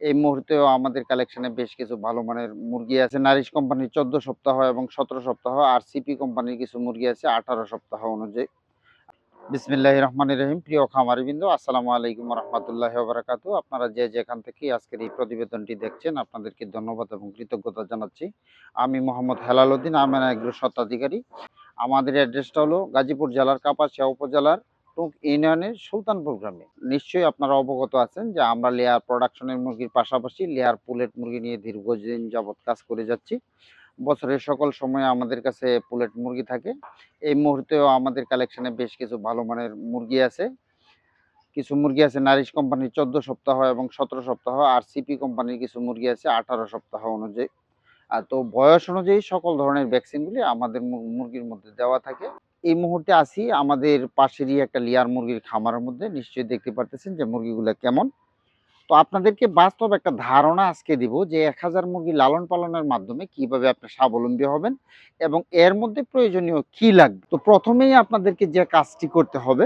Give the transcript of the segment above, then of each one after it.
এই মুহূর্তেও আমাদের কালেকশনে বেশ কিছু ভালো মানের মুরগি আছে। নারিশ কোম্পানির চোদ্দ সপ্তাহ এবং সতেরো সপ্তাহ আর সিপি কোম্পানির কিছু মুরগি আছে আঠারো সপ্তাহ অনুযায়ী। বিসমিল্লাহ রহমান রহিম। প্রিয় খামারি বিন্দু আসসালামু আলাইকুম রহমতুল্লাহ বারাকাতু আপনারা যে যেখান থেকে আজকের এই প্রতিবেদনটি দেখছেন, আপনাদেরকে ধন্যবাদ এবং কৃতজ্ঞতা জানাচ্ছি। আমি মোহাম্মদ হেলাল উদ্দিন, আমেনা এগ্রো স্বত্বাধিকারী। আমাদের অ্যাড্রেসটা হলো গাজীপুর জেলার কাপাসিয়া উপজেলার টুক ইউনিয়নের সুলতানপুর গ্রামে। নিশ্চয়ই আপনারা অবগত আছেন যে আমরা লেয়ার প্রোডাকশনের মুরগির পাশাপাশি লেয়ার পুলেট মুরগি নিয়ে দীর্ঘদিন যাবৎ কাজ করে যাচ্ছি। বছরের সকল সময়ে আমাদের কাছে পুলেট মুরগি থাকে। এই মুহূর্তেও আমাদের কালেকশনে বেশ কিছু ভালো মানের মুরগি আছে। কিছু মুরগি আছে নারিশ কোম্পানির চোদ্দ সপ্তাহ এবং সতেরো সপ্তাহ আর সিপি কোম্পানির কিছু মুরগি আছে আঠারো সপ্তাহ অনুযায়ী। আর তো বয়স অনুযায়ী সকল ধরনের ভ্যাকসিনগুলি আমাদের মুরগির মধ্যে দেওয়া থাকে। এই মুহূর্তে আসি আমাদের পাশেরই একটা লিয়ার মুরগির খামারের মধ্যে। নিশ্চয়ই দেখতে পারতেছেন যে মুরগিগুলো কেমন। তো আপনাদেরকে বাস্তব একটা ধারণা আজকে দিব যে এক হাজার মুরগি লালন পালনের মাধ্যমে কীভাবে আপনি স্বাবলম্বী হবেন এবং এর মধ্যে প্রয়োজনীয় কি লাগবে। তো প্রথমেই আপনাদেরকে যে কাজটি করতে হবে,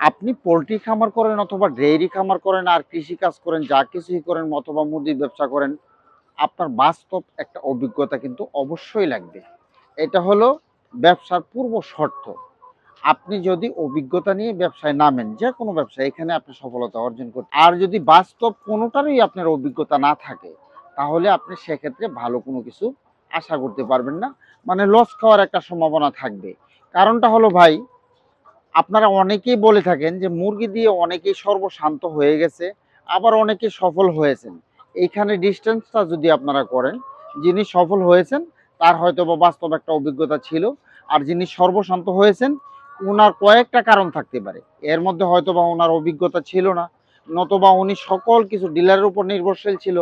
আপনি পোলট্রি খামার করেন অথবা ডেয়ারি খামার করেন আর কৃষি কাজ করেন, যা কিছুই করেন অথবা মুদির ব্যবসা করেন, আপনার বাস্তব একটা অভিজ্ঞতা কিন্তু অবশ্যই লাগবে। এটা হলো ব্যবসার পূর্ব শর্ত, আপনি যদি অভিজ্ঞতা নিয়ে ব্যবসায় নামেন, যে কোনো ব্যবসায়, এখানে আপনি সফলতা অর্জন করতে আর যদি বাস্তব কোনোটারই আপনার অভিজ্ঞতা না থাকে, তাহলে আপনি সেক্ষেত্রে ভালো কোনো কিছু আশা করতে পারবেন না। মানে লস খাওয়ার একটা সম্ভাবনা থাকবে। কারণটা হলো ভাই, আপনারা অনেকেই বলে থাকেন যে মুরগি দিয়ে অনেকেই সর্বশান্ত হয়ে গেছে, আবার অনেকে সফল হয়েছেন। এইখানে ডিস্টেন্সটা যদি আপনারা করেন, যিনি সফল হয়েছেন, তার হয়তো বা বাস্তব একটা অভিজ্ঞতা ছিল আর যিনি সর্বশান্ত হয়েছেন ওনার কয়েকটা কারণ থাকতে পারে। এর মধ্যে হয়তো বা ওনার অভিজ্ঞতা ছিল না, নতবা উনি সকল কিছু ডিলারের উপর নির্ভরশীল ছিল,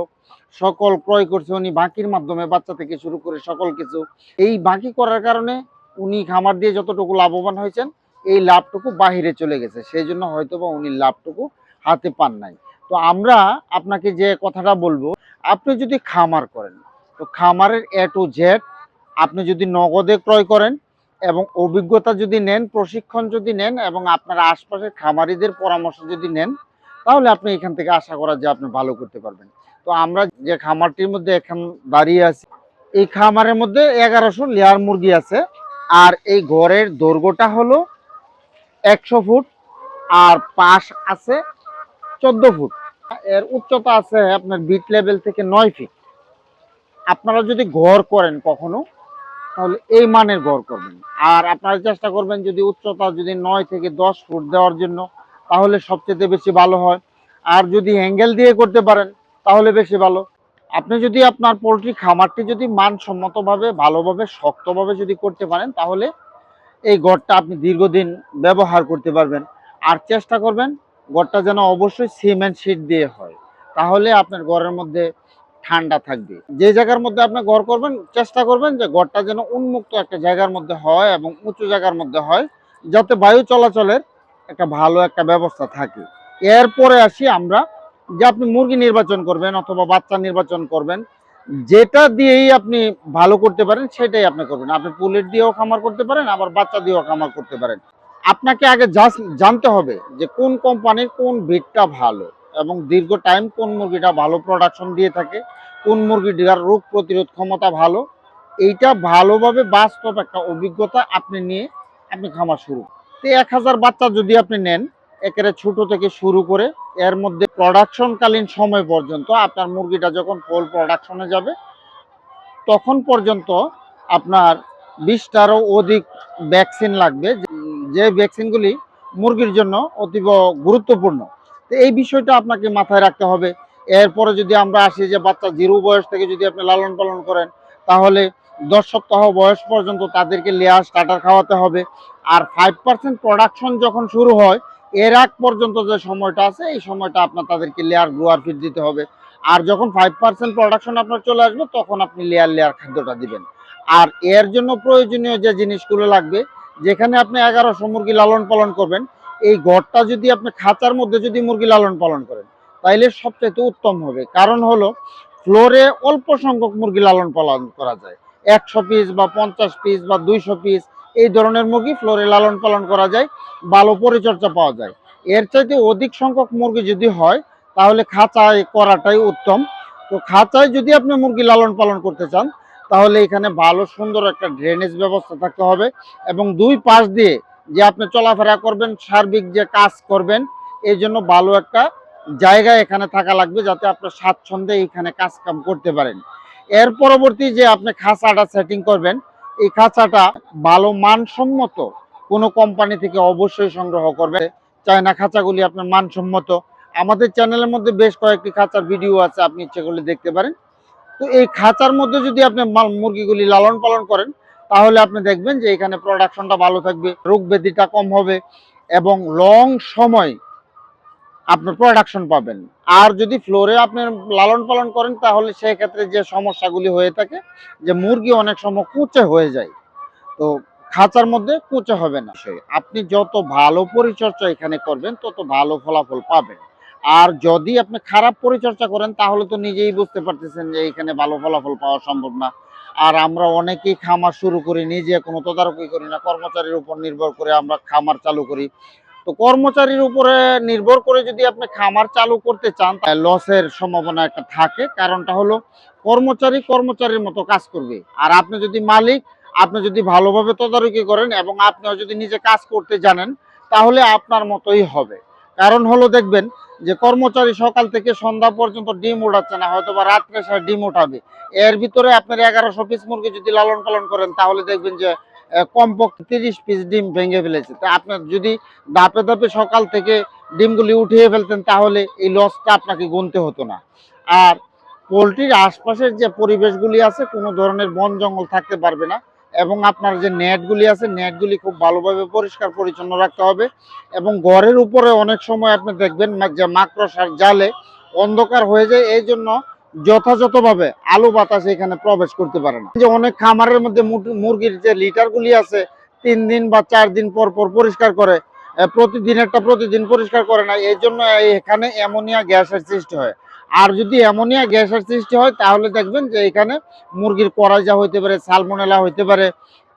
সকল ক্রয় করছে উনি বাকির মাধ্যমে, বাচ্চা থেকে শুরু করে সকল কিছু। এই বাকি করার কারণে উনি খামার দিয়ে যতটুকু লাভবান হয়েছেন, এই লাভটুকু বাহিরে চলে গেছে। সেই জন্য হয়তো বা উনি লাভটুকু হাতে পান নাই। তো আমরা আপনাকে যে কথাটা বলব, আপনি যদি খামার করেন, তো খামারের এ টু জেড আপনি যদি নগদে ক্রয় করেন এবং অভিজ্ঞতা যদি নেন, প্রশিক্ষণ যদি নেন এবং আপনার আশপাশের খামারিদের পরামর্শ যদি নেন, তাহলে আপনি এখান থেকে আশা করা যে আপনি ভালো করতে পারবেন। তো আমরা যে খামারটির মধ্যে এখন দাঁড়িয়ে আছি, এই খামারের মধ্যে এগারোশো লেয়ার মুরগি আছে। আর এই ঘরের দৈর্ঘ্যটা হলো একশো ফুট আর পাশ আছে চোদ্দ ফুট। এর উচ্চতা আছে আপনার বিট লেভেল থেকে নয় ফিট। আপনারা যদি ঘর করেন কখনো তাহলে এই মানের ঘর করবেন। আর আপনারা চেষ্টা করবেন যদি উচ্চতা যদি নয় থেকে দশ ফুট দেওয়ার জন্য, তাহলে সবচেয়ে বেশি ভালো হয়। আর যদি হ্যাঙ্গেল দিয়ে করতে পারেন, তাহলে বেশি ভালো। আপনি যদি আপনার পোলট্রি খামারটি যদি মানসম্মতভাবে, ভালোভাবে, শক্তভাবে যদি করতে পারেন, তাহলে এই ঘরটা আপনি দীর্ঘদিন ব্যবহার করতে পারবেন। আর চেষ্টা করবেন ঘরটা যেন অবশ্যই সিমেন্ট শিট দিয়ে হয়। তাহলে আপনার ঘরের মধ্যে ঠান্ডা থাকবে। যে জায়গার মধ্যে আপনি ঘর করবেন, চেষ্টা করবেন যে ঘরটা যেন উন্মুক্ত একটা জায়গার মধ্যে হয় এবং উঁচু জায়গার মধ্যে হয়, যাতে বায়ু চলাচলের একটা ভালো একটা ব্যবস্থা থাকে। এরপরে আসি আমরা যে আপনি মুরগি নির্বাচন করবেন অথবা বাচ্চা নির্বাচন করবেন, যেটা দিয়েই আপনি ভালো করতে পারেন সেটাই আপনি করবেন। আপনি পুলেট দিয়েও খামার করতে পারেন, আবার বাচ্চা দিয়েও খামার করতে পারেন। আপনাকে আগে জানতে হবে যে কোন কোম্পানির কোন ভিটটা ভালো। এবং দীর্ঘ টাইম কোন মুরগিটা ভালো প্রোডাকশন দিয়ে থাকে, কোন মুরগিটার রোগ প্রতিরোধ ক্ষমতা ভালো, এইটা ভালোভাবে বাস্তব একটা অভিজ্ঞতা আপনি নিয়ে আপনি খামার শুরু। তো এক হাজার বাচ্চা যদি আপনি নেন, একেবারে ছোট থেকে শুরু করে এর মধ্যে প্রোডাকশনকালীন সময় পর্যন্ত আপনার মুরগিটা যখন ফুল প্রোডাকশনে যাবে, তখন পর্যন্ত আপনার বিশটারও অধিক ভ্যাকসিন লাগবে। যে- যে ভ্যাকসিনগুলি মুরগির জন্য অতীব গুরুত্বপূর্ণ তো এই বিষয়টা আপনাকে মাথায় রাখতে হবে। এরপরে যদি আমরা আসি যে বাচ্চা জিরো বয়স থেকে যদি আপনি লালন পালন করেন, তাহলে দশ সপ্তাহ বয়স পর্যন্ত তাদেরকে লেয়ার স্টার্টার খাওয়াতে হবে। আর ফাইভ পার্সেন্ট প্রোডাকশন যখন শুরু হয়, এর আগ পর্যন্ত যে সময়টা আছে, এই সময়টা আপনার তাদেরকে লেয়ার, গ্রোয়ার ফিড দিতে হবে। আর যখন ফাইভ পার্সেন্ট প্রোডাকশন আপনার চলে আসবে, তখন আপনি লেয়ার লেয়ার খাদ্যটা দিবেন। আর এর জন্য প্রয়োজনীয় যে জিনিসগুলো লাগবে, যেখানে আপনি এগারোশো মুরগি লালন পালন করবেন এই ঘরটা যদি আপনি খাঁচার মধ্যে যদি মুরগি লালন পালন করেন, তাইলে সবচেয়ে উত্তম হবে। কারণ হলো, ফ্লোরে অল্প সংখ্যক মুরগি লালন পালন করা যায়। একশো পিস বা পঞ্চাশ পিস বা দুইশো পিস এই ধরনের মুরগি ফ্লোরে লালন পালন করা যায়, ভালো পরিচর্যা পাওয়া যায়। এর চাইতে অধিক সংখ্যক মুরগি যদি হয়, তাহলে খাঁচায় করাটাই উত্তম। তো খাঁচায় যদি আপনি মুরগি লালন পালন করতে চান, তাহলে এখানে ভালো সুন্দর একটা ড্রেনেজ ব্যবস্থা থাকতে হবে এবং দুই পাশ দিয়ে যে আপনি চলাফেরা করবেন, সার্বিক যে কাজ করবেন, এই জন্য ভালো একটা জায়গা এখানে থাকা লাগবে যাতে আপনার স্বাচ্ছন্দ্যে এখানে কাজ কাম করতে পারেন। এর পরবর্তী যে আপনি খাঁচাটা সেটিং করবেন, এই খাঁচাটা ভালো মানসম্মত কোনো কোম্পানি থেকে অবশ্যই সংগ্রহ করবে চায়না খাঁচাগুলি আপনার মানসম্মত। আমাদের চ্যানেলের মধ্যে বেশ কয়েকটি খাঁচার ভিডিও আছে, আপনি ইচ্ছে করলে দেখতে পারেন। তো এই খাঁচার মধ্যে যদি আপনি মাল- মুরগিগুলি লালন পালন করেন তাহলে আপনি দেখবেন যে এখানে প্রোডাকশনটা ভালো থাকবে, রোগ ব্যাধিটা কম হবে এবং লং সময় আপনার প্রোডাকশন পাবেন। আর যদি ফ্লোরে আপনি লালন পালন করেন, তাহলে সেক্ষেত্রে যে সমস্যাগুলি হয়ে থাকে, যে মুরগি অনেক সময় কুচে হয়ে যায়। তো খাঁচার মধ্যে কুচে হবে না। আপনি যত ভালো পরিচর্যা এখানে করবেন, তত ভালো ফলাফল পাবেন। আর যদি আপনি খারাপ পরিচর্যা করেন, তাহলে তো নিজেই বুঝতে পারতেছেন যে এখানে ভালো ফলাফল পাওয়া সম্ভব না। আর আমরা অনেকেই খামার শুরু করি, নিজে কোনো তদারকি করি না, কর্মচারীর উপর নির্ভর করে আমরা খামার চালু করি। তো কর্মচারীর উপরে নির্ভর করে যদি আপনি খামার চালু করতে চান লসের সম্ভাবনা একটা থাকে। কারণটা হলো কর্মচারী কর্মচারীর মতো কাজ করবে। আর আপনি যদি মালিক, আপনি যদি ভালোভাবে তদারকি করেন এবং আপনিও যদি নিজে কাজ করতে জানেন, তাহলে আপনার মতোই হবে। কারণ হলো দেখবেন যে কর্মচারী সকাল থেকে সন্ধ্যা পর্যন্ত ডিম উঠাচ্ছে না হয়তো বা রাত্রে সে ডিম উঠাবে। এর ভিতরে আপনার এগারোশো পিস মুরগি যদি লালন পালন করেন, তাহলে দেখবেন যে কমপক্ষে তিরিশ পিস ডিম ভেঙে ফেলেছে। তা আপনার যদি ধাপে ধাপে সকাল থেকে ডিমগুলি উঠিয়ে ফেলতেন, তাহলে এই লসটা আপনাকে গুনতে হতো না। আর পোলট্রির আশপাশের যে পরিবেশগুলি আছে, কোনো ধরনের বন জঙ্গল থাকতে পারবে না। এবং আপনার যে নেটগুলি আছে, নেটগুলি খুব ভালোভাবে পরিষ্কার পরিচ্ছন্ন রাখতে হবে এবং ঘরের উপরে অনেক সময় আপনি দেখবেন যে মাকড়সার জালে অন্ধকার হয়ে যায়, এই জন্য যথাযথভাবে আলো বাতাস এখানে প্রবেশ করতে পারে না। যে অনেক খামারের মধ্যে মুর- মুরগির যে লিটারগুলি আছে, তিন দিন বা চার দিন পর পর পরিষ্কার করে প্রতিদিন একটা প্রতিদিন পরিষ্কার করে না, এই জন্য এখানে অ্যামোনিয়া গ্যাসের সৃষ্টি হয়। আর যদি অ্যামোনিয়া গ্যাসের সৃষ্টি হয়, তাহলে দেখবেন যে এখানে মুরগির করাইজা হইতে পারে, সালমোনেলা হইতে পারে,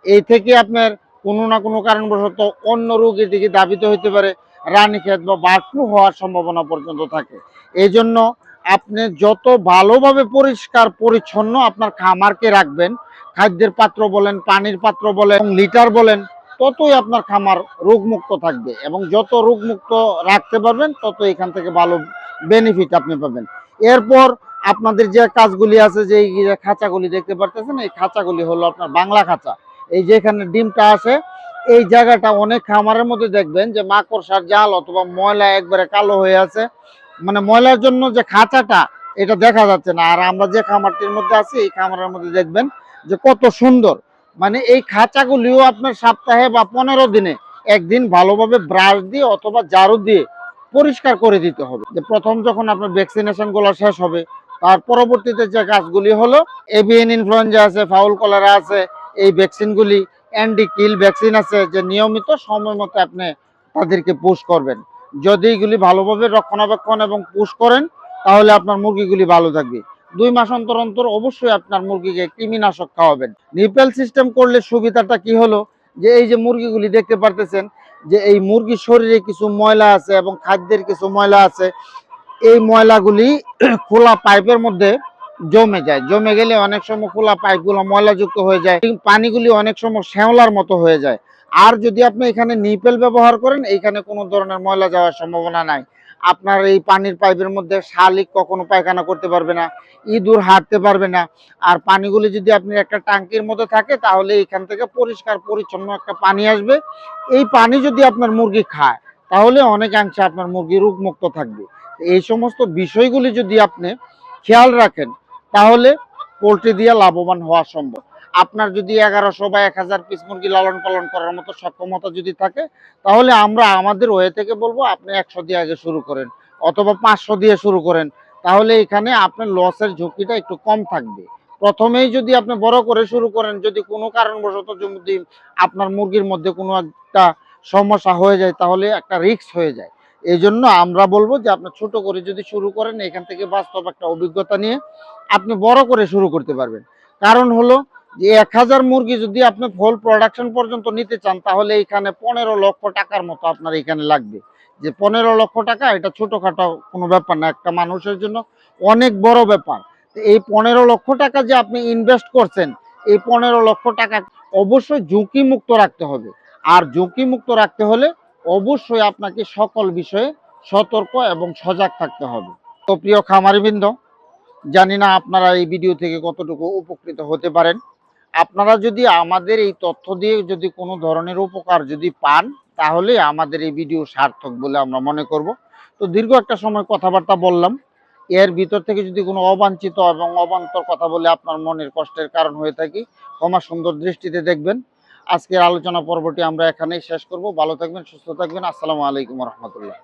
এই থেকে আপনার কোনো না কোনো কারণবশত অন্য রোগের দিকে দাবিত হইতে পারে, রানীক্ষেত বা বার্ড ফ্লু হওয়ার সম্ভাবনা পর্যন্ত থাকে। এই জন্য আপনি যত ভালোভাবে পরিষ্কার পরিচ্ছন্ন আপনার খামারকে রাখবেন, খাদ্যের পাত্র বলেন, পানির পাত্র বলেন লিটার বলেন, ততই আপনার খামার রোগমুক্ত থাকবে। এবং যত রোগমুক্ত রাখতে পারবেন, তত এখান থেকে ভালো বেনিফিট আপনি পাবেন। এরপর আপনাদের যে কাজগুলি আছে, যে খাঁচাগুলি দেখতে পারতেছেন, এই খাঁচাগুলি হলো আপনার বাংলা খাঁচা। এই যেখানে ডিমটা আছে, এই জায়গাটা অনেক খামারের মধ্যে দেখবেন যে মাকড়সার জাল অথবা ময়লা একবারে কালো হয়ে আছে। মানে ময়লার জন্য যে খাঁচাটা, এটা দেখা যাচ্ছে না। আর আমরা যে খামারটির মধ্যে আছি, এই খামারের মধ্যে দেখবেন যে কত সুন্দর। মানে এই খাঁচাগুলিও আপনার সপ্তাহে বা পনেরো দিনে একদিন ভালোভাবে ব্রাশ দিয়ে অথবা ঝাড়ু দিয়ে পরিষ্কার করে দিতে হবে। যে প্রথম যখন আপনার ভ্যাকসিনেশনগুলো শেষ হবে, তার পরবর্তীতে যে কাজগুলি হলো এভিএন ইনফ্লুয়েঞ্জা আছে ফাউল কলারা আছে, এই ভ্যাকসিনগুলি অ্যান্টি কিল ভ্যাকসিন আছে, যে নিয়মিত সময় মতো আপনি তাদেরকে পুশ করবেন। যদি এগুলি ভালোভাবে রক্ষণাবেক্ষণ এবং পুশ করেন, তাহলে আপনার মুরগিগুলি ভালো থাকবে। দুই মাস অন্তর অন্তর অবশ্যই আপনার মুরগিকে কৃমিনাশক খাওয়াবেন। নিপেল সিস্টেম করলে সুবিধাটা কি হলো? যে এই যে মুরগিগুলি দেখতে পারতেছেন, যে এই মুরগির শরীরে কিছু ময়লা আছে এবং খাদ্যের কিছু ময়লা আছে, এই ময়লাগুলি খোলা পাইপের মধ্যে জমে যায়। জমে গেলে অনেক সময় খোলা পাইপগুলো ময়লাযুক্ত হয়ে যায় পানিগুলি অনেক সময় শ্যাওলার মতো হয়ে যায়। আর যদি আপনি এখানে নিপেল ব্যবহার করেন এইখানে কোনো ধরনের ময়লা যাওয়ার সম্ভাবনা নাই। আপনার এই পানির পাইপের মধ্যে শালিক কখনো পায়খানা করতে পারবে না, ইঁদুর হাঁটতে পারবে না। আর পানিগুলি যদি আপনি একটা ট্যাঙ্কির মধ্যে থাকে, তাহলে এখান থেকে পরিষ্কার পরিচ্ছন্ন একটা পানি আসবে। এই পানি যদি আপনার মুরগি খায়, তাহলে অনেকাংশে আপনার মুরগি রোগমুক্ত থাকবে। এই সমস্ত বিষয়গুলি যদি আপনি খেয়াল রাখেন, তাহলে পোলট্রি দিয়ে লাভবান হওয়া সম্ভব। আপনার যদি এগারোশো বা এক হাজার পিস মুরগি লালন পালন করার মতো সক্ষমতা যদি থাকে, তাহলে আমরা আমাদের ওয়ে থেকে বলব আপনি একশো দিয়ে আগে শুরু করেন অথবা পাঁচশো দিয়ে শুরু করেন। তাহলে এখানে আপনার লসের ঝুঁকিটা একটু কম থাকবে। প্রথমেই যদি আপনি বড় করে শুরু করেন, যদি কোনো কারণবশত যদি আপনার মুরগির মধ্যে কোনো একটা সমস্যা হয়ে যায়, তাহলে একটা রিস্ক হয়ে যায়। এই জন্য আমরা বলব যে আপনি ছোট করে যদি শুরু করেন, এখান থেকে বাস্তব একটা অভিজ্ঞতা নিয়ে আপনি বড় করে শুরু করতে পারবেন। কারণ হলো যে এক হাজার মুরগি যদি আপনি ফুল প্রোডাকশন পর্যন্ত নিতে চান, তাহলে এখানে পনেরো লক্ষ টাকার মতো আপনার এখানে লাগবে। যে পনেরো লক্ষ টাকা, এটা ছোটোখাটো কোনো ব্যাপার না, একটা মানুষের জন্য অনেক বড় ব্যাপার। এই পনেরো লক্ষ টাকা যে আপনি ইনভেস্ট করছেন, এই পনেরো লক্ষ টাকা অবশ্যই ঝুঁকি মুক্ত রাখতে হবে। আর ঝুঁকি মুক্ত রাখতে হলে অবশ্যই আপনাকে সকল বিষয়ে সতর্ক এবং সজাগ থাকতে হবে। তো প্রিয় খামারিবৃন্দ, জানি না আপনারা এই ভিডিও থেকে কতটুকু উপকৃত হতে পারেন। আপনারা যদি আমাদের এই তথ্য দিয়ে যদি কোনো ধরনের উপকার যদি পান, তাহলে আমাদের এই ভিডিও সার্থক বলে আমরা মনে করব। তো দীর্ঘ একটা সময় কথাবার্তা বললাম। এর ভিতর থেকে যদি কোনো অবাঞ্ছিত এবং অবান্তর কথা বলে আপনার মনের কষ্টের কারণ হয়ে থাকি, ক্ষমা সুন্দর দৃষ্টিতে দেখবেন। আজকের আলোচনা পর্বটি আমরা এখানেই শেষ করব। ভালো থাকবেন, সুস্থ থাকবেন। আসসালামু আলাইকুম রহমতুল্লাহ।